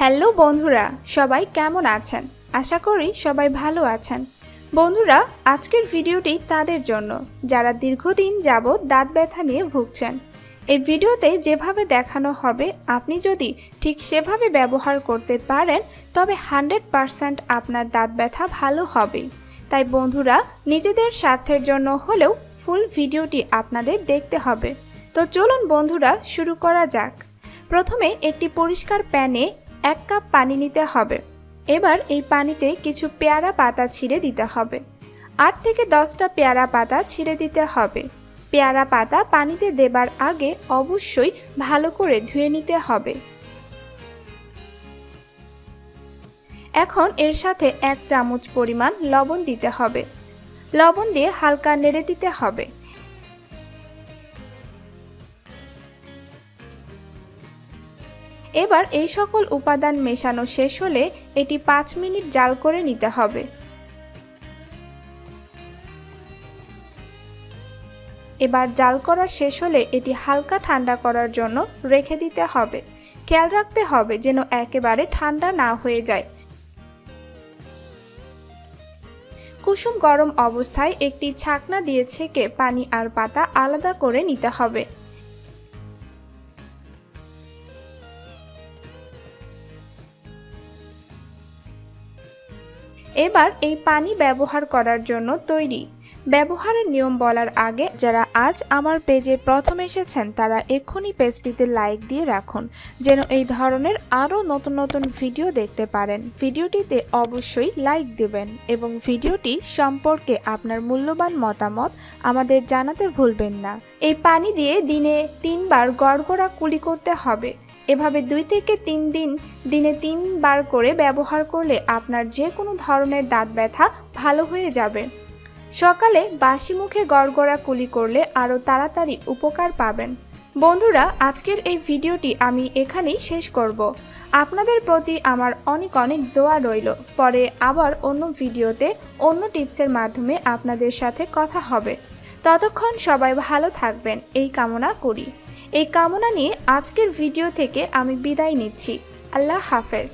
Hello বন্ধুরা, সবাই কেমন আছেন? আশা করি সবাই ভালো আছেন। বন্ধুরা, আজকের ভিডিওটি তাদের জন্য। যারা দীর্ঘদিন যাবৎ দাঁত ব্যথা নিয়ে ভুগছেন, এই ভিডিওতে যেভাবে দেখানো হবে, আপনি যদি ঠিক সেভাবে ব্যবহার করতে পারেন, তবে হান্ড্রেড পারসেন্ট আপনার দাঁত ব্যথা ভালো হবে। তাই বন্ধুরা, নিজেদের স্বার্থের জন্য হলেও ফুল ভিডিওটি আপনাদের দেখতে হবে। তো চলুন বন্ধুরা, শুরু করা যাক। প্রথমে একটি পরিষ্কার প্যানে এক কাপ পানি নিতে হবে। এবার এই পানিতে কিছু পেয়ারা পাতা ছিঁড়ে দিতে হবে। আট থেকে দশটা পেয়ারা পাতা ছিঁড়ে দিতে হবে। পেয়ারা পাতা পানিতে দেবার আগে অবশ্যই ভালো করে ধুয়ে নিতে হবে। এখন এর সাথে এক চামচ পরিমাণ লবণ দিতে হবে। লবণ দিয়ে হালকা নেড়ে দিতে হবে। এবার এই সকল উপাদান মেশানো শেষ হলে এটি পাঁচ মিনিট জাল করে নিতে হবে। এবার জাল করা শেষ হলে এটি হালকা ঠান্ডা করার জন্য রেখে দিতে হবে। খেয়াল রাখতে হবে যেন একেবারে ঠান্ডা না হয়ে যায়। কুসুম গরম অবস্থায় একটি ছাকনা দিয়ে ছেঁকে পানি আর পাতা আলাদা করে নিতে হবে। এবার এই পানি ব্যবহার করার জন্য তৈরি। ব্যবহারের নিয়ম বলার আগে যারা আজ আমার পেজে প্রথম এসেছেন, তারা এক্ষুনি পেজটিতে লাইক দিয়ে রাখুন, যেন এই ধরনের আরও নতুন নতুন ভিডিও দেখতে পারেন। ভিডিওটিতে অবশ্যই লাইক দেবেন এবং ভিডিওটি সম্পর্কে আপনার মূল্যবান মতামত আমাদের জানাতে ভুলবেন না। এই পানি দিয়ে দিনে তিনবার গড়গড়া কুলি করতে হবে। এভাবে দুই থেকে তিন দিন দিনে তিনবার করে ব্যবহার করলে আপনার যে কোনো ধরনের দাঁত ব্যথা ভালো হয়ে যাবে। সকালে বাসি মুখে গড়গড়া কুলি করলে আরও তাড়াতাড়ি উপকার পাবেন। বন্ধুরা, আজকের এই ভিডিওটি আমি এখানেই শেষ করব। আপনাদের প্রতি আমার অনেক অনেক দোয়া রইল। পরে আবার অন্য ভিডিওতে অন্য টিপসের মাধ্যমে আপনাদের সাথে কথা হবে। ততক্ষণ সবাই ভালো থাকবেন। এই কামনা করি। এই কামনা নিয়ে আজকের ভিডিও থেকে আমি বিদায় নিচ্ছি। আল্লাহ হাফেজ।